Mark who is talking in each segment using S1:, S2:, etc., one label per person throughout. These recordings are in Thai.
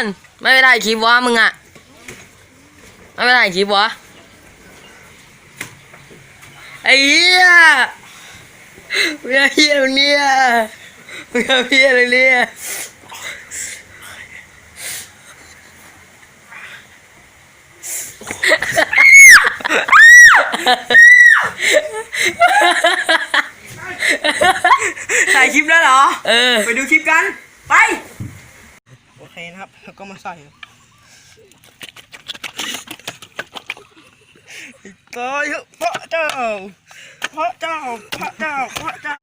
S1: อนไม่ไปถ่ายคลิปวะมึงอะไม่ไปถ่ายคลิปวะไอ้เหี้ยมึงเอาเหี้ยอะไรเนี่ยมึงเอาเหี้ยอะไรเนี่ย
S2: ถ่ายคลิปแล้วเหรอ
S1: เออ
S2: ไปดูคลิปกัน ไปโอ เคนะครับ แล้วก็มาใส่ตายเพระเจ้าพระเจ้าพระเจ้าพระเจ้า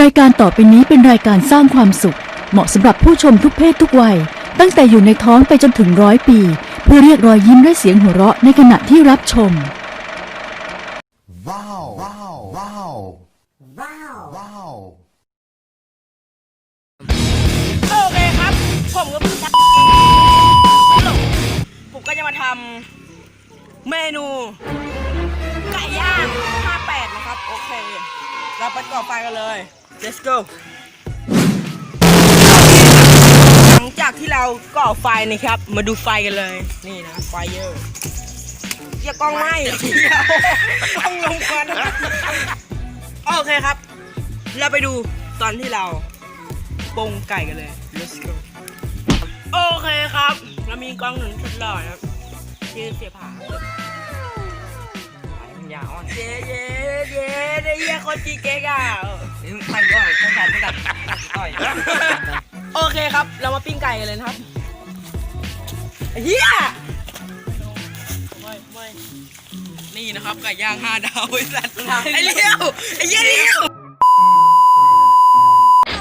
S3: รายการต่อไปนี้เป็นรายการสร้างความสุข เหมาะสำหรับผู้ชมทุกเพศทุกวัย ตั้งแต่อยู่ในท้องไปจนถึงร้อยปี เพื่อเรียกรอยยิ้มและเสียงหัวเราะในขณะที่รับชม
S4: Wow. Wow. Wow. Wow. Wow.
S2: โอเคครับ ผมก็เพิ่งผมก็จะมาทำเมนู ไก่ย่าง 58 นะครับ โอเค เราไปก่อไฟกันเลย let's go จากที่เราก่อไฟนะครับ มาดูไฟกันเลย นี่นะไฟเยอะอย่ากล้องไหม้ต้องลงควันโอเคครับ เราไปดูตอนที่เราปงไก่กันเลย let's go โอเคครับ เรามีกล้องหนึ่งชุดหล่อนะครับชื่อเสียผาปัญญาอ่อนเย้เย้เย้ได้เยี่ยคนจีเก๊กอะไปก่อนต้องการต้องการต่อย โอเคครับ เรามาปิ้งไก่กันเลยนะครับไอ้เฮียไม่ไม่นี่นะครับไก่ย่างห้าดาวไอ้สัตว์ไอ้เลี้ยวไอ้เหี้ยเลี้ยว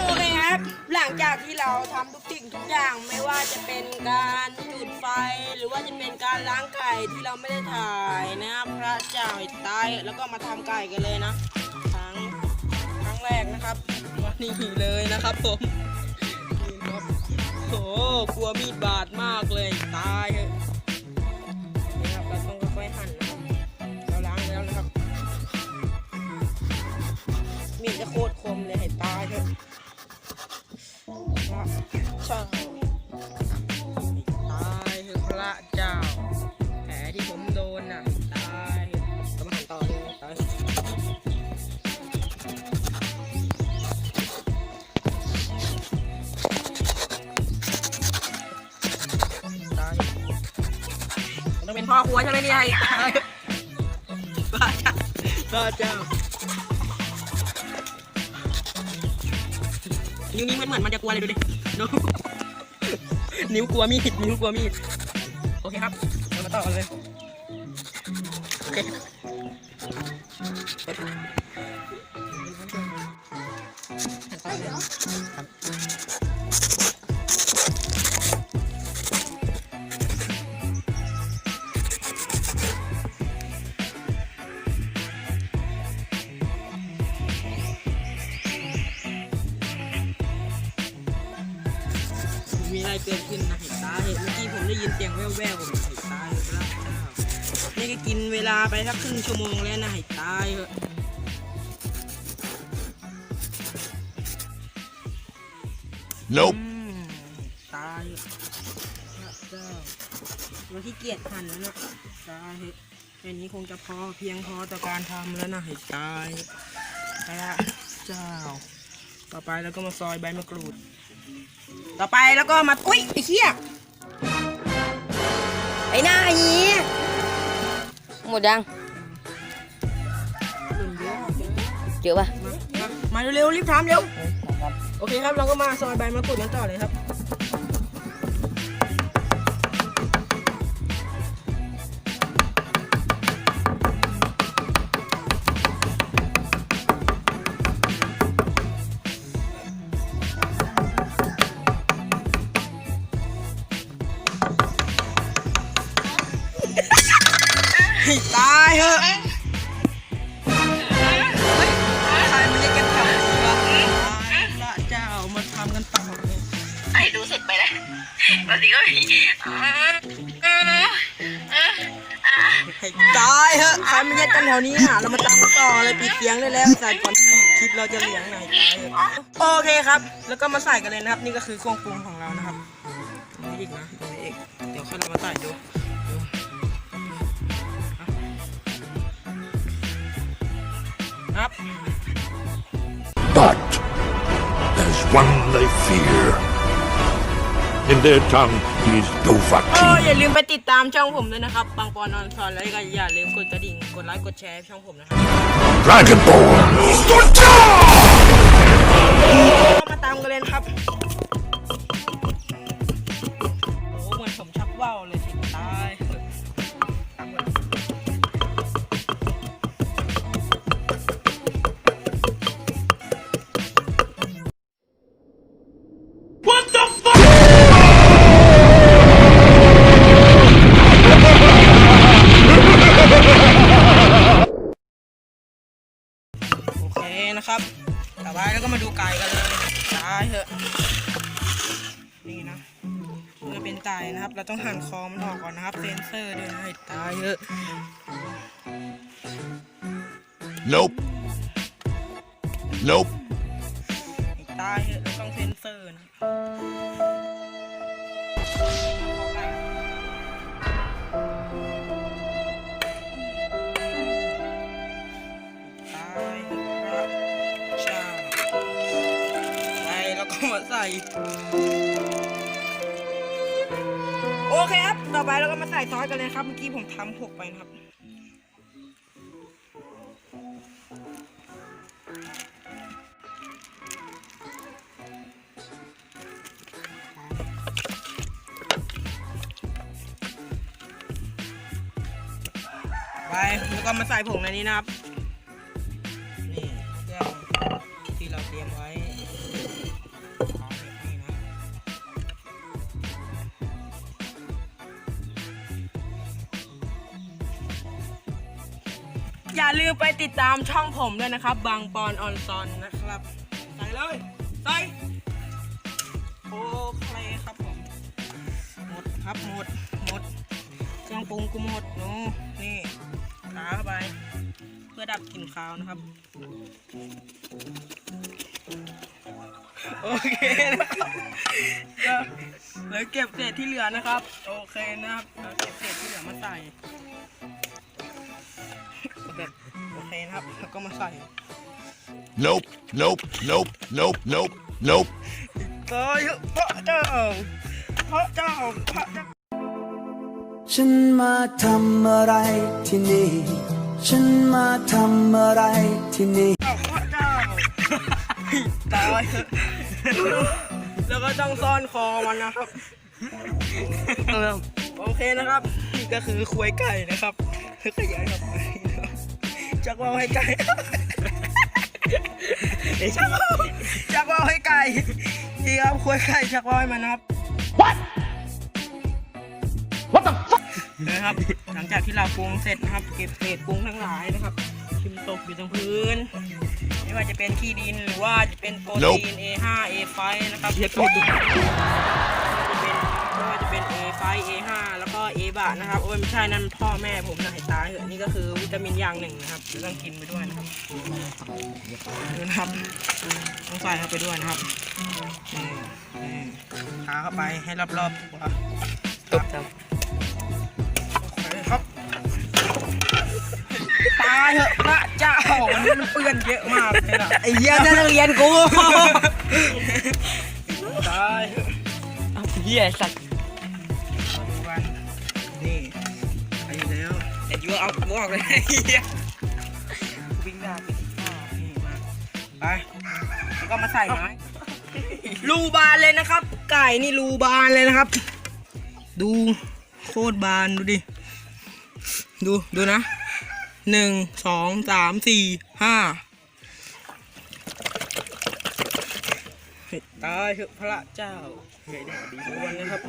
S2: โอเคครับ หลังจากที่เราทำทุกสิ่งทุกอย่างไม่ว่าจะเป็นการจุดไฟ หรือว่าจะเป็นการล้างไก่ที่เราไม่ได้ถ่ายนะครับพระเจ้าตายแล้วก็มาทำไก่กันเลยนะครั้งครั้งแรกนะครับวันนี้เลยนะครับผมนี่ครับ โอ้กลัวมีดบาดมากเลยตายเลยนะครับเราต้องค่อยๆหั่นนะครับเราล้างแล้วนะครับมีดจะโคตร มันต้องเป็นพ่อครัวใช่ไหมเนี่ยไอ้ตายพระเจ้าพระเจ้านิ้วนี้มันเหมือนมันจะกลัวเลยดูดิดูนิ้วกลัวมีดนิ้วกลัวมีดโอเคครับเรามาต่อกันเลยโอเค ครึ่งชั่วโมงแล้วนะเห็นตายเหอะ
S4: Nope.
S2: อืมตายพระเจ้าเราที่เกียจหั่นแล้วนะตายเหอะแค่นี้คงจะพอเพียงพอต่อการทำแล้วนะให้ตายพระเจ้า ต่อไปแล้วก็มาซอยใบมะกรูด ต่อไปแล้วก็มาอุ้ยไอ้เหี้ย
S1: ไอ้หน้ายีหมดยัง เจอปะ
S2: มามาเร็วๆรีบทำเร็วโอเคครับเราก็มาซอยใบมะกรูดกันต่อเลยครับ โอเคครับ แล้วก็มาใส่กันเลยนะครับ นี่ก็คือเครื่องปรุงของเรานะครับนี่อีกนะนี่อีกเดี๋ยวค่อยเรามาใส่ดูดูครับ
S5: But there's one they fear. In their tongue, he's
S2: โอ้
S5: Dovahkiin.
S2: อย่าลืมไปติดตามช่องผมด้วยนะครับปังปอนอนซอนแล้วก็อย่าลืมกดกระดิ่ง กดไลค์ กดแชร์ช่องผมนะครับ
S5: Dragonborn. า
S2: มกันเลยครับ เราต้องหั่นคอมันออกก่อนนะครับ เซนเซอร์ด้วยนะให้ตายเถอะ
S5: Nope. Nope.
S2: ให้ตายเถอะเราต้องเซนเซอร์นะตายเถอะครับชาไปแล้วก็มาใส่ บต่อไปเราก็มาใส่ซอสกันเลยครับ เมื่อกี้ผมทำหกไปนะครับ ไปแล้วก็มาใส่ผงในนี้นะครับ นี่เครื่องที่เราเตรียมไว้ อย่าลืมไปติดตามช่องผมด้วยนะครับ บางปอนออนซอนนะครับ ใส่เลย ใส่ โอเคครับผม หมดครับหมด หมด เครื่องปรุงกูหมดน้นี่ตาเข้าไป เพื่อดับกลิ่นคาวนะครับ โอเคนะครับแล้วเก็บเศษที่เหลือนะครับ โอเคนะครับเก็บเศษที่เหลือมาใส่ แบบโอเคนะครับแล้วก็มาใส่
S5: Nope. Nope. Nope. Nope. Nope. Nope.
S2: เอ้ยพระเจ้าพระเจ้าพระเจ้า
S6: ฉันมาทำอะไรที่นี่ ฉันมาทำอะไรที่นี่
S2: พระเจ้าตายแล้วก็ต้องซ่อนคอมันนะครับโอเคนะครับนี่ก็คือควยไก่นะครับขยายออกไปนะครับ จักว่าวให้ไก่ชักว่าวชักว่าวให้ไก่นี่ครับควยไก่ชักว่าวให้มันนะครับนะครับ หลังจากที่เราปรุงเสร็จนะครับ เก็บเศษปรุงทั้งหลายนะครับทิมตกอยู่ตรงพื้น ไม่ว่าจะเป็นขี้ดินหรือว่าจะเป็นโปรตีน A5 A5 นะครับจะเป็นไม่ว่าจะ เป็น A5 A5 แล้วก็ A บะนะครับโอ้ยไม่ใช่นั่นพ่อแม่ผมนะให้ตายเหอะนี่ก็คือวิตามินอย่างหนึ่งนะครับต้องกินไปด้วยนะครับดูนะครับต้องใส่เข้าไปด้วยนะครับนี่นี่ทาเข้าไปให้รอบๆตัว
S1: ตบครับ
S2: ครับตายเหอะพระเจ้ามันเปื้อนเยอะมากเลยนะ
S1: ไอ้เหี้ยนั่นนักเรียนกู
S2: ตายเหอะ
S1: เอาเหี้ยสัตว์ เอากูออกเลยไอ้เหี้ย
S2: วิ่งได้ไปที่ข้านี่มาไปแล้วก็มาใส่ไม้รูบานเลยนะครับ ไก่นี่รูบานเลยนะครับ ดูโคตรบานดูดิ ดูดูนะหนึ่งสองสามสี่ห้าตายเถอะพระเจ้าใหญ่ได้ดีทุกวันนะครับ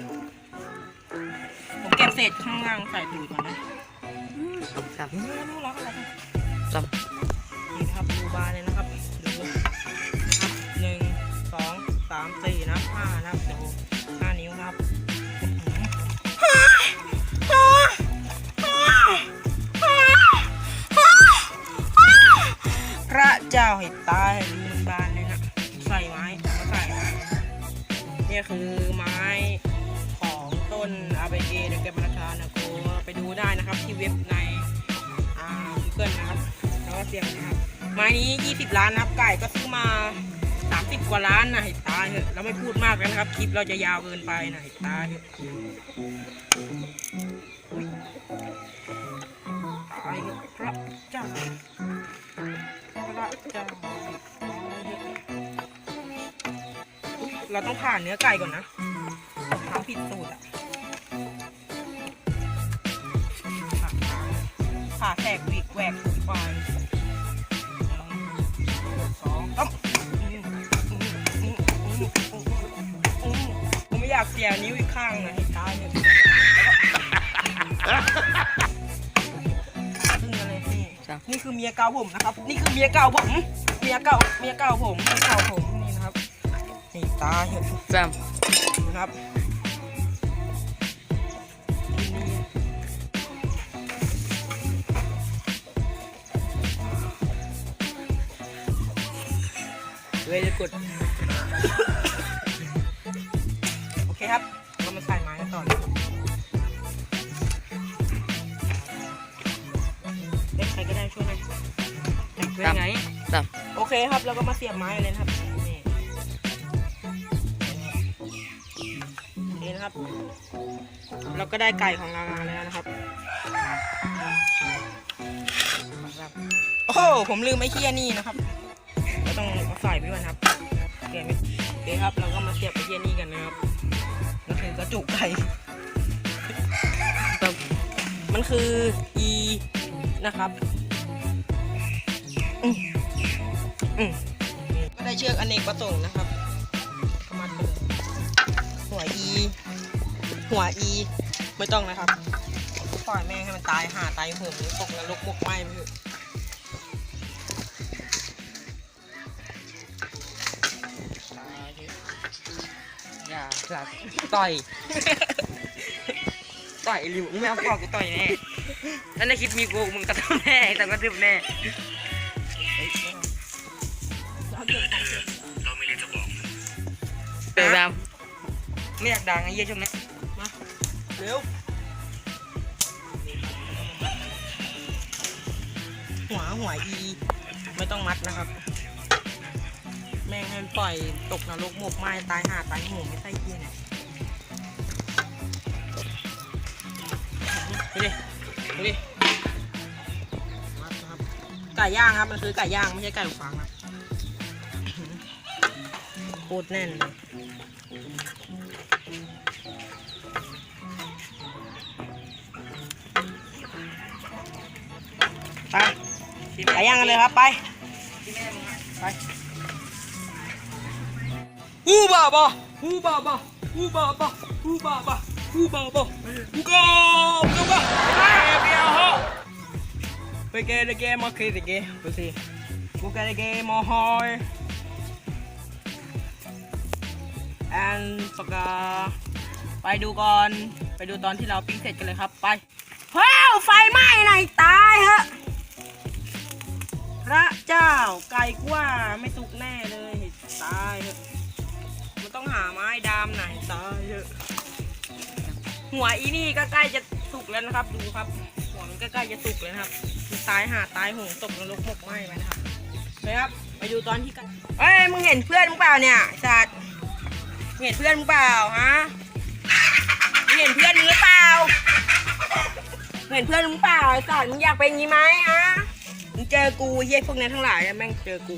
S2: ผมเก็บเศษข้างล่างใส่ถุงก่อนนะ
S1: ครับครับ
S2: นี่นะครับดูบาร์เลยนะครับดูครับหนึ่งสองสามสี่นะห้านะครับดูห้านิ้วนะครับพระเจ้าให้ตายลืมบานเลยนะใส่ไม้ใส่เนี่ยคือไม้ของต้นอาเบเกเดกเกมา ไปดูได้นะครับ ที่เว็บในอ่า Google นะครับแล้วก็เสียงนะครับไม้นี้ 20 ล้านนะครับ ไก่ก็ซื้อมา 30 กว่าล้านนะให้ตายเถอะเราไม่พูดมากแล้วนะครับ คลิปเราจะยาวเกินไปนะให้ตายเถอะตายเถอะพระเจ้าพระเจ้าอุ๊ยเราต้องผ่านเนื้อไก่ก่อนนะทำผิดสูตรอะ ผ่าแทกวิกแหวกถูกไปสองต้มผมไม่อยากเสียนิ้วอีกข้างนะให้ตายเลยซึ่งอะไรนี่นี่คือเมียเก่าผมนะครับ นี่คือเมียเก่าผม เมียเก่า เมียเก่าผมเมียเก่าผมนี่นะครับ นี่ตาเห็น
S1: สาม
S2: นะครับ
S1: เลยจะกด
S2: โอเคครับ เรามาใส่ไม้กันต่อเลยเด็กใครก็ได้ช่วยหน่อยช่วยไง
S1: สาม
S2: โอเคครับ เราก็มาเสียบไม้กันเลยนะครับ นี่นี่นะครับ เราก็ได้ไก่ของเรามาแล้วนะครับ โอ้โหผมลืมไอ้เคียนี่นะครับเรา ต้องเอาใส่ไปก่อนครับโอเคไหมโอเคครับ เราก็มาเสียบไอ้เคียนี่กันนะครับนั่นคือกระจุกไก่
S1: สาม
S2: มันคือ e นะครับอืมอืมก็ได้เชือกอเนกประสงค์นะครับเข้ามาเลยหัว e หัว e ไม่ต้องนะครับปล่อยแม่งให้มันตายห่าตายโหงตกนรกมกไหม้ไปเถอะ อ
S1: ย่าหลับต่อย ต่อยไอ้ริวมึงไม่เอาปอกกูต่อยแน่แล้วในคลิปมีกูมึงกระทำแน่แต่ก็ทืบแน่
S2: เฮ้ยไม่เอา
S1: เดี๋ยวแบบไม่อยากดังไอ้เหี้ยช่วงนี้
S2: มาเร็วหัวหัว e ไม่ต้องมัดนะครับ แม่งให้มันปล่อยตกนรกหมกไหม้ตายหาตายหงไม่ใช่เกียเนี่ยดูดิดูดิไก่ย่างครับ มันคือไก่ย่างไม่ใช่ไก่ลูฟางครับโคตรแน่นเลยไปไปย่างกันเลยครับไป ฮูบาบาฮูบาบาฮูบาบาฮูบาบาฮูบาบาฮูกาฮูกาเบียร์ฮะไปเกะเกะมาเกะเกะดูสิกูเกะเกะมาฮอยแอนสกาไปดูก่อนไปดูตอนที่เราปิ้งเสร็จกันเลยครับไปเฮ้ยไฟไหม้ไหนตายฮะพระเจ้าไก่กว่าไม่สุกแน่เลยตายเถอะมัน ต้องหาไม้ดามไหนตายเถอะหัวอีนี่ก็ใกล้จะสุกแล้วนะครับ ดูครับ หัวมันก็ใกล้จะสุกแล้วครับตายหาตายหงตกนรกหมกไหม้ไปนะครับไปครับไปดูตอนที่กันเอ้ยมึงเห็นเพื่อนมึงเปล่าเนี่ยสัตว์เห็นเพื่อนมึงเปล่าฮะมึงเห็นเพื่อนมึงหรือเปล่าเห็นเพื่อนมึงเปล่าไอ้สัตว์มึงอยากเป็นงี้ไหมฮะ มึงเจอกูเฮียพวกนี้ทั้งหลายแม่งเจอกู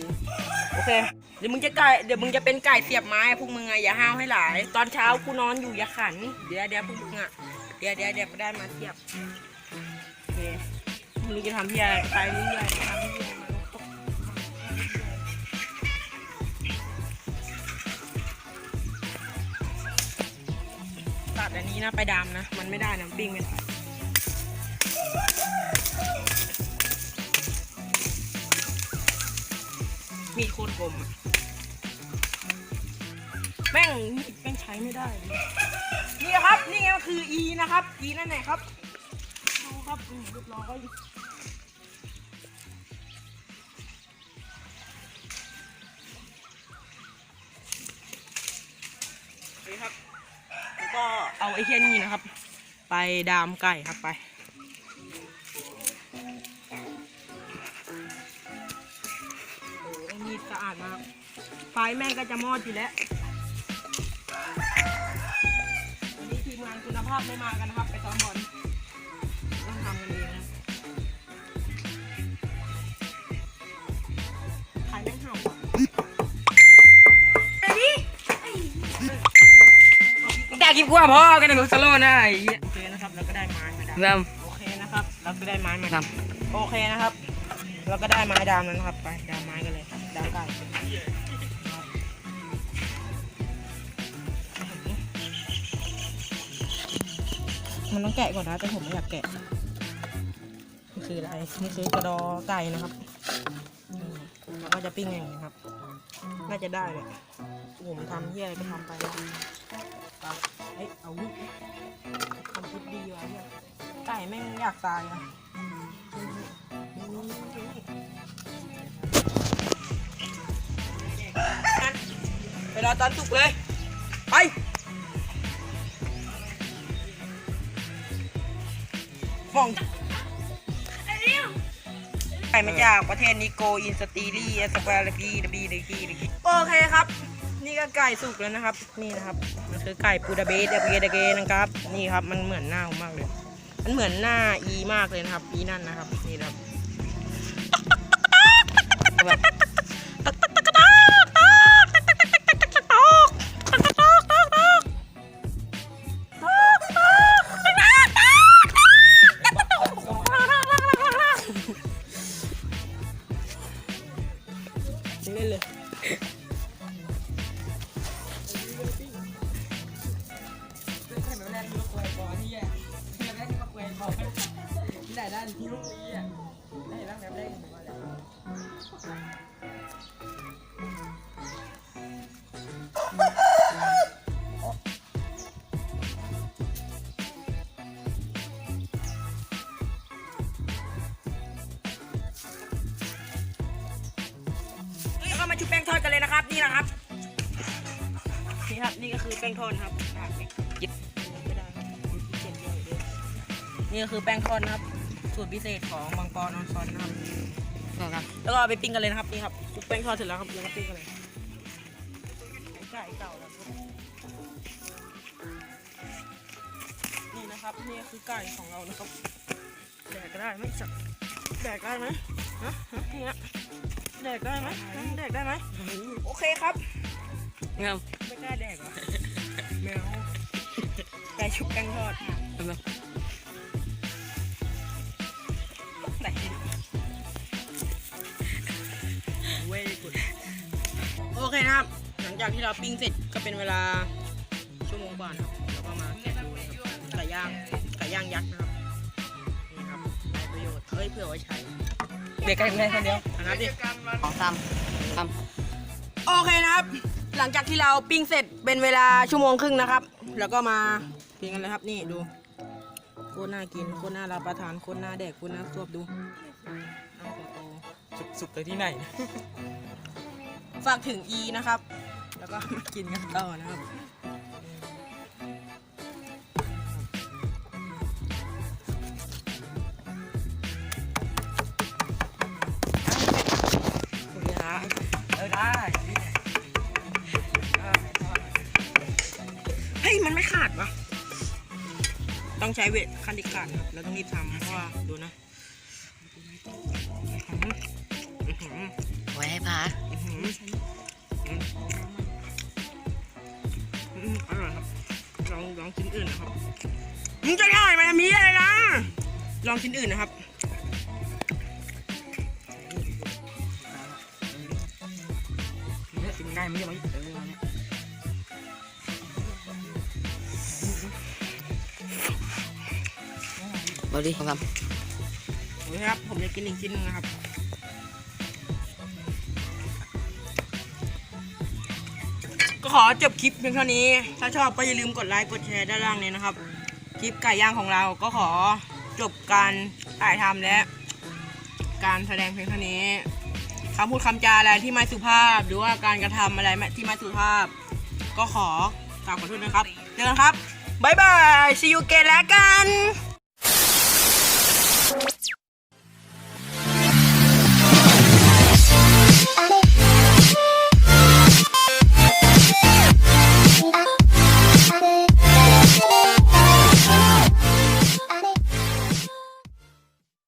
S2: โอเคเดี๋ยวมึงจะไก่เดี๋ยวมึงจะเป็นไก่เสียบไม้พวกมึงอะอย่าห้าวให้หลาย ตอนเช้ากูนอนอยู่อย่าขัน เดี๋ยวเดี๋ยวพวกมึงอะเดี๋ยวเดี๋ยวเดี๋ยวได้มาเทียบโอเคมึงจะทำที่อะไรไปเรื่อยๆทำที่อะไรตกตัดอันนี้นะไปดำนะ มันไม่ได้นะปิ้งไม่ได้ มีโคตรกลมแม่งมีดแม่งใช้ไม่ได้นี่ครับ นี่ก็คือ E นะครับ E นั่นไหลครับ ดูครับเรียบร้อยนี่ครับแล้วก็เอาไอ้เทีนี้นะครับ ไปดามไก่ครับไป มีดสะอาดมากไฟแม่งก็จะมอดอยู่แล้ววันนี้ทีมงานคุณภาพไม่มากันนะครับ ไปซ้อมบอลต้องทำกันเองนะใครแม่งเห่าอะอยากกินกว่าพ่อกันนะหนูสโลว์นะไอ้เหี้ยโอเคนะครับแล้วก็ได้ไม้มาดาม
S1: แบบ
S2: โอเคนะครับเราก็ได้ไม้มา
S1: ครับ
S2: โอเคนะครับ เราก็ได้ไม้ดามแล้วนะครับ ไปดามไม้กันเลยครับดามไก่ มันต้องแกะก่อนนะ แต่ผมไม่อยากแกะนี่คืออะไรนี่คือกระดอไก่นะครับแล้วก็จะปิ้งอย่างนี้ครับ น่าจะได้เลยผมทำเยี่ยอะไรก็ทำไปนะเอ้ยเอาวุ้ยทำคิดดีวะเนี่ยไก่แม่งอยากตายอะไปรอตอนสุกเลย ไป มองไก่มาจากประเทศนิโกอินสตีรีสปาร์กีดบีดกีดกีโอเคครับ นี่ก็ไก่สุกแล้วนะครับ นี่นะครับ มันคือไก่ปูดาเบสเดเกเดเกนะครับ นี่ครับ มันเหมือนหน้ามมากเลย มันเหมือนหน้าอีมากเลยนะครับอีนั่นนะครับ นี่นะครับ อแป้งทอดครับอะยิบไม่ได้ครับเขียนเยอะเยอะนี่ก็คือแป้งทอดนะครับ สูตรพิเศษของบางปอนออนซอนนะครับ
S1: ครับ
S2: แล้วก็เอาไปปิ้งกันเลยนะครับนี่ครับชุบแป้งทอดเสร็จแล้วครับแล้วก็ปิ้งกันเลยไก่เก่าแล้วครับนี่นะครับนี่ก็คือไก่ของเรานะครับแดกก็ได้ไหมสักแดกได้ไหมฮะฮะเนี่ยแดกได้ไหมฮะแดกได้ไหมโอเคครับ
S1: ครับ
S2: ไม่กล้าแดกเหรอ แมวไก่ชุบแป้งทอด
S1: แบบ
S2: ไหนเว้ยกุดโอเคนะครับ หลังจากที่เราปิ้งเสร็จก็เป็นเวลาชั่วโมงกว่านะครับแล้วก็มาแกะดูนะครับไก่ย่างไก่ย่างยักษ์นะครับนี่ครับได้ประโยชน์เฮ้ยเผื่อไว้ใช้
S1: เด็กกันได้คนเดียว
S2: อันนั้นดิ
S1: สองสามสาม
S2: โอเคนะครับ หลังจากที่เราปิ้งเสร็จเป็นเวลาชั่วโมงครึ่งนะครับ แล้วก็มากินกันเลยครับนี่ดูโคตรน่ากินโคตรน่ารับประทานโคตรน่าแดกโคตรน่าสวบดูน้ำโต
S1: สุกไปที่ไหน
S2: ๆฝากถึงอีนะครับ แล้วก็มากินกันต่อนะครับโอเคนะ
S1: เออได้
S2: มันไม่ขาดวะต้องใช้เวทคันดิขาดนะครับเราต้องรีบทำเพราะว่าดูนะอื้อหืออื้อหือ
S1: ไว้ให้พา
S2: อื้อหืออื้อหืออร่อยครับ ลองลองชิ้นอื่นนะครับมึงจะถ่ายมาทำนี้อะไรนะ ลองชิ้นอื่นนะครับ
S1: กินได้ไหมเนี่ยเอ บอดี้ครับ
S2: โอเคครับ ผมจะกินอีกชิ้นหนึงนะครับ ก็ขอจบคลิปเพียงเท่านี้ ถ้าชอบก็อย่าลืมกดไลค์ กดแชร์ด้านล่างนี้นะครับ คลิปไก่ย่างของเราก็ขอจบการถ่ายทำและ การแสดงเพียงเท่านี้คำพูดคำจาอะไรที่ไม่สุภาพ หรือว่าการกระทำอะไรที่ไม่สุภาพ ก็ขอกราบขอโทษนะครับ เจอกันครับบายบาย see you again แล้วกัน